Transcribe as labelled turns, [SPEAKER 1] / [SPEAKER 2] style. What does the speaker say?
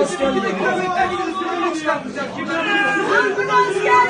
[SPEAKER 1] Osmanlı'yı kurtaracak. Kimler?